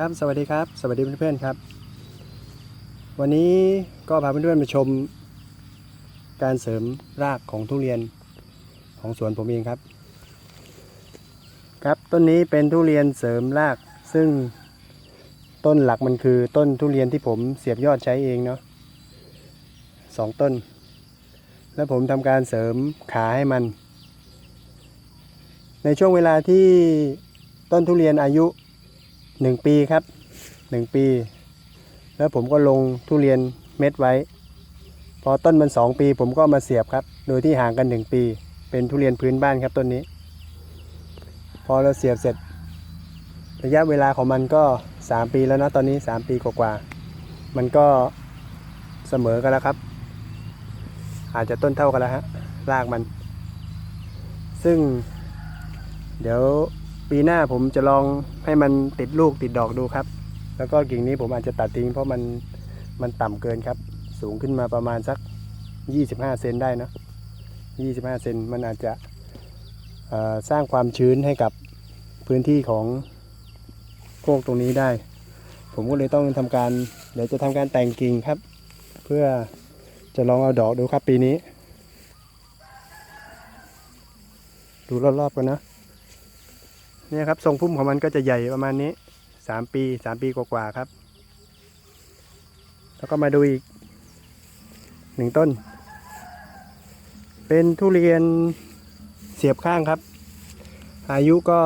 ครับสวัสดีครับ สวัสดีเพื่อนๆครับ วันนี้ก็พาเพื่อนๆมาชม การเสริมรากของทุเรียนของสวนผมเองครับ ครับต้นนี้เป็นทุเรียนเสริมราก ซึ่งต้นหลักมันคือต้นทุเรียนที่ผมเสียบยอดใช้เองเนาะสองต้น แล้วผมทำการเสริมขาให้มัน ในช่วงเวลาที่ต้นทุเรียนอายุ หนึ่งปีครับหนึ่งปี แล้วผมก็ลงทุเรียนเม็ดไว้ พอต้นมันสองปี ผมก็มาเสียบครับ โดยที่ห่างกันหนึ่งปี เป็นทุเรียนพื้นบ้านครับต้นนี้ พอเราเสียบเสร็จ ระยะเวลาของมันก็สามปีแล้วนะตอนนี้สามปีกว่าๆมันก็เสมอกันแล้วครับ อาจจะต้นเท่ากันแล้วฮะรากมัน ซึ่ง เดี๋ยว ปีหน้าผมจะลองให้มันติดลูกติดดอกดูครับ แล้วก็กิ่งนี้ผมอาจจะตัดทิ้งเพราะมันมันต่ำเกินครับ สูงขึ้นมาประมาณสัก 25 เซนได้นะ25 เซนมันอาจจะสร้างความชื้นให้กับพื้นที่ของโคกตรงนี้ได้ ผมก็เลยต้องทำการ เดี๋ยวจะทำการแต่งกิ่งครับ เพื่อจะลองเอาดอกดูครับปีนี้ ดูรอบๆกันนะ เนี่ยครับทรงพุ่มของมันก็จะใหญ่ประมาณนี้สามปีสามปีกว่าๆครับ แล้วก็มาดูอีกหนึ่งต้น เป็นทุเรียนเสียบข้างครับ อายุก็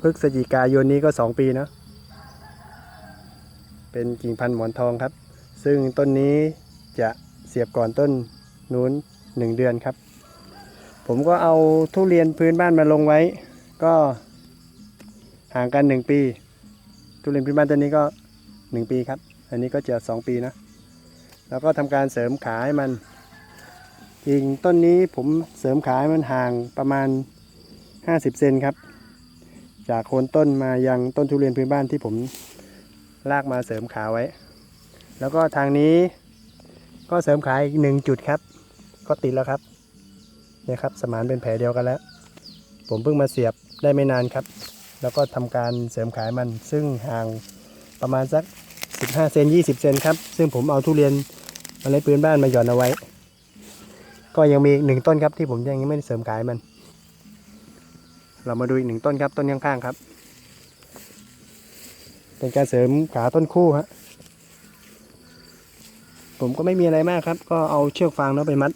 พฤศจิกายนนี้ก็สองปีนะเป็นกิ่งพันธุ์หมอนทองครับ ซึ่งต้นนี้จะเสียบก่อนต้นนู้นหนึ่งเดือนครับ ผมก็เอาทุเรียนพื้นบ้านมาลงไว้ ก็ ห่างกันหนึ่งปี ทุเรียนพื้นบ้านต้นนี้ก็หนึ่งปีครับ อันนี้ก็จะสองปีนะ แล้วก็ทำการเสริมขาให้มันกิ่งต้นนี้ผมเสริมขาให้มันห่างประมาณ 50 เซนครับ จากโคนต้นมายังต้นทุเรียนพื้นบ้านที่ผมลากมาเสริมขาไว้ แล้วก็ทางนี้ก็เสริมขาอีกหนึ่งจุดครับ ก็ติดแล้วครับเนี่ยครับสมานเป็นแผลเดียวกันแล้ว ผมเพิ่งมาเสียบได้ไม่นานครับ แล้วก็ทำการเสริมขายมัน ซึ่งห่างประมาณสัก 15 เซน 20 เซนครับ ซึ่งผมเอาทุเรียนเมาเล็ดปืนบ้านมาหย่อนเอาไว้ ก็ยังมีหนึ่งต้นครับที่ผมยังไม่ได้เสริมขายมัน เรามาดูอีกหนึ่งต้นครับต้นข้างๆครับ เป็นการเสริมขาต้นคู่ฮะผมก็ไม่มีอะไรมากครับ ก็เอาเชือกฟางเนาะไปมัด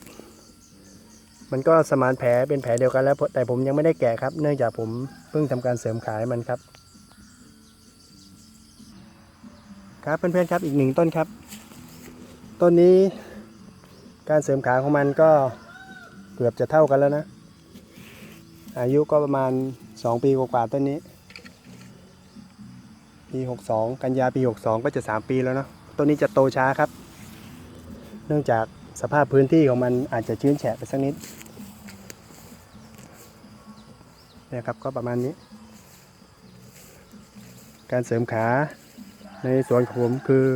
มันก็สมานแผลเป็นแผลเดียวกันแล้ว แต่ผมยังไม่ได้แกะครับ เนื่องจากผมเพิ่งทำการเสริมขายมันครับ ครับเพื่อนๆครับอีกหนึ่งต้นครับ ต้นนี้การเสริมขาของมันก็เกือบจะเท่ากันแล้วนะ อายุก็ประมาณ 2 ปีกว่าๆต้นนี้ ปี 62 กันยาปี 62 ก็จะ 3 ปีแล้วเนาะต้นนี้จะโตช้าครับ เนื่องจากสภาพพื้นที่ของมันอาจจะชื้นแฉะไปสักนิด นี่ยครับก็ประมาณนี้ การเสริมขาในสวนของผมคือ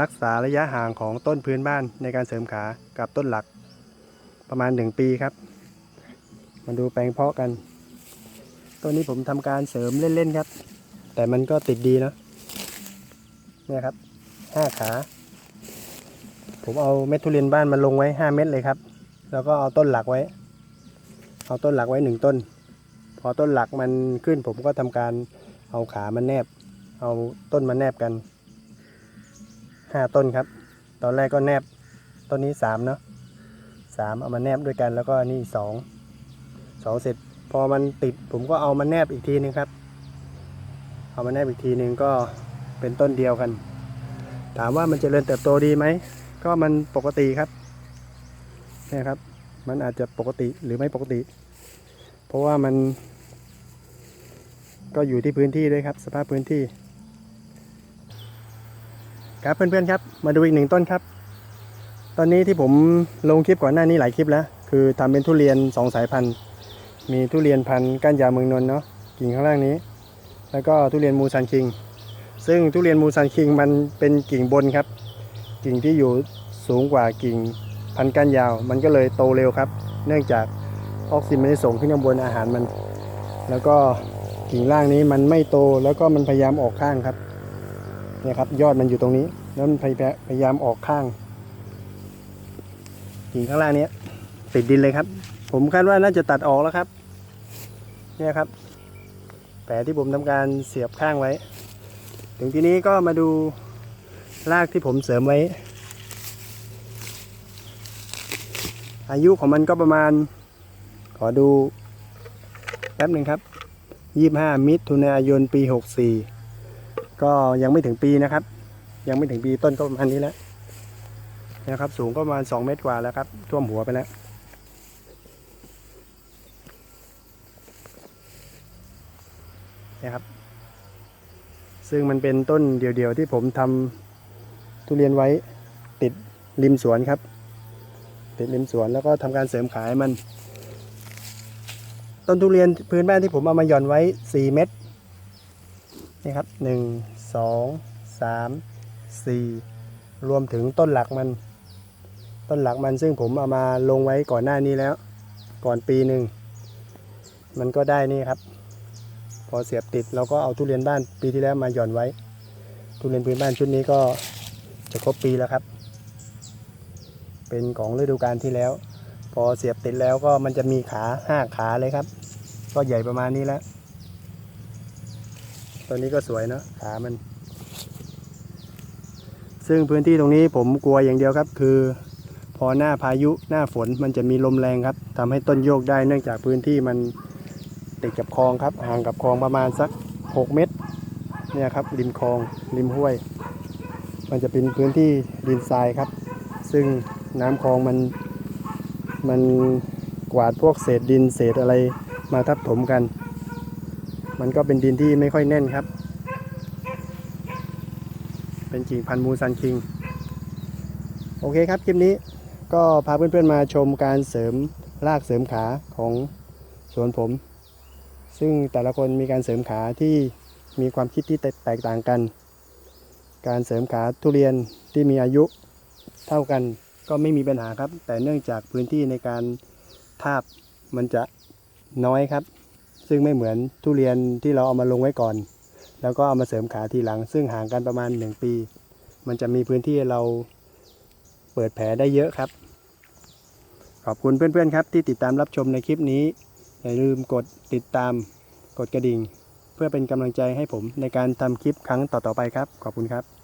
รักษาระยะห่างของต้นพื้นบ้านในการเสริมขากับต้นหลักประมาณ 1 ปีครับ มาดูแปลงเพาะกัน ต้นนี้ผมทำการเสริมเล่นๆครับ แต่มันก็ติดดีนะเนี่ยครับห้าขา ผมเอาเม็ดทุเรียนบ้านมาลงไว้ 5 เม็ดเลยครับ แล้วก็เอาต้นหลักไว้ เอาต้นหลักไว้หนึ่งต้น พอต้นหลักมันขึ้นผมก็ทำการเอาขามันแนบ เอาต้นมาแนบกันห้าต้นครับ ตอนแรกก็แนบต้นนี้สามเนาะสามเอามาแนบด้วยกันแล้วก็นี่สองสองเสร็จ พอมันติดผมก็เอามาแนบอีกทีนึงครับ เอามาแนบอีกทีนึงก็เป็นต้นเดียวกัน ถามว่ามันจเจริญเติบโตดีไหมก็มันปกติครับนี่ครับ มันอาจจะปกติหรือไม่ปกติ เพราะว่ามัน ก็อยู่ที่พื้นที่ด้วยครับ สภาพพื้นที่ ครับเพื่อนๆครับ มาดูอีกหนึ่งต้นครับ ตอนนี้ที่ผมลงคลิปก่อนหน้านี้หลายคลิปแล้ว คือทำเป็นทุเรียนสองสายพันธุ์ มีทุเรียนพันธุ์ก้านยาวเมืองนนท์เนาะกิ่งข้างล่างนี้ แล้วก็ทุเรียนมูซันคิง ซึ่งทุเรียนมูซันคิงมันเป็นกิ่งบนครับ กิ่งที่อยู่สูงกว่ากิ่งพันธุ์ก้านยาว มันก็เลยโตเร็วครับ เนื่องจากออกซิเจนไม่ได้ส่งขึ้นข้างบนอาหารมัน แล้วก็ กิ่งล่างนี้มันไม่โตแล้วก็มันพยายามออกข้างครับเนี่ยครับ ยอดมันอยู่ตรงนี้ แล้วมันพยายามออกข้าง กิ่งข้างล่างนี้ติดดินเลยครับ ผมคาดว่าน่าจะตัดออกแล้วครับ เนี่ยครับ แผลที่ผมทำการเสียบข้างไว้ ถึงทีนี้ก็มาดูรากที่ผมเสริมไว้ อายุของมันก็ประมาณ ขอดูแป๊บหนึ่งครับ 25 มิถุนายนปี 64 ก็ยังไม่ถึงปีนะครับ ยังไม่ถึงปีต้นก็ประมาณนี้แล้วนะครับ สูงก็ประมาณ 2 เมตรกว่าแล้วครับ ท่วมหัวไปแล้วนะครับ ซึ่งมันเป็นต้นเดี่ยวๆที่ผมทำทุเรียนไว้ติดริมสวนครับ ติดริมสวนแล้วก็ทำการเสริมขายมัน ต้นทุเรียนพื้นบ้านที่ผมเอามาหย่อนไว้ 4 เม็ดนี่ครับ 1 2 3 4 รวมถึงต้นหลักมัน ต้นหลักมันซึ่งผมเอามาลงไว้ก่อนหน้านี้แล้ว ก่อนปีหนึ่ง มันก็ได้นี่ครับ พอเสียบติดเราก็เอาทุเรียนบ้านปีที่แล้วมาหย่อนไว้ ทุเรียนพื้นบ้านชุดนี้ก็จะครบปีแล้วครับ เป็นของฤดูกาลที่แล้ว พอเสียบติดแล้วก็มันจะมีขาห้าขาเลยครับ ก็ใหญ่ประมาณนี้แล้วตัวนี้ก็สวยเนอะขามัน ซึ่งพื้นที่ตรงนี้ผมกลัวอย่างเดียวครับ คือ พอหน้าพายุหน้าฝนมันจะมีลมแรงครับทำให้ต้นโยกได้เนื่องจากพื้นที่มันติดกับคลองครับห่างกับคลองประมาณสัก 6 เมตรเนี่ยครับริมคลองริมห้วย มันจะเป็นพื้นที่ดินทรายครับ ซึ่งน้ำคลองมัน มันกวาดพวกเศษดินเศษอะไรมาทับถมกัน มันก็เป็นดินที่ไม่ค่อยแน่นครับ เป็นกิ่งพันธุ์มูซันคิง โอเคครับคลิปนี้ก็พาเพื่อนๆมาชมการเสริมรากเสริมขาของสวนผม ซึ่งแต่ละคนมีการเสริมขาที่มีความคิดที่แตกต่างกัน การเสริมขาทุเรียนที่มีอายุเท่ากัน ก็ไม่มีปัญหาครับ แต่เนื่องจากพื้นที่ในการทาบมันจะน้อยครับ ซึ่งไม่เหมือนทุเรียนที่เราเอามาลงไว้ก่อน แล้วก็เอามาเสริมขาทีหลัง ซึ่งห่างกันประมาณ 1 ปี มันจะมีพื้นที่เราเปิดแผลได้เยอะครับ ขอบคุณเพื่อนๆครับ ที่ติดตามรับชมในคลิปนี้ อย่าลืมกดติดตามกดกระดิ่ง เพื่อเป็นกำลังใจให้ผมในการทำคลิปครั้งต่อๆไปครับ ขอบคุณครับ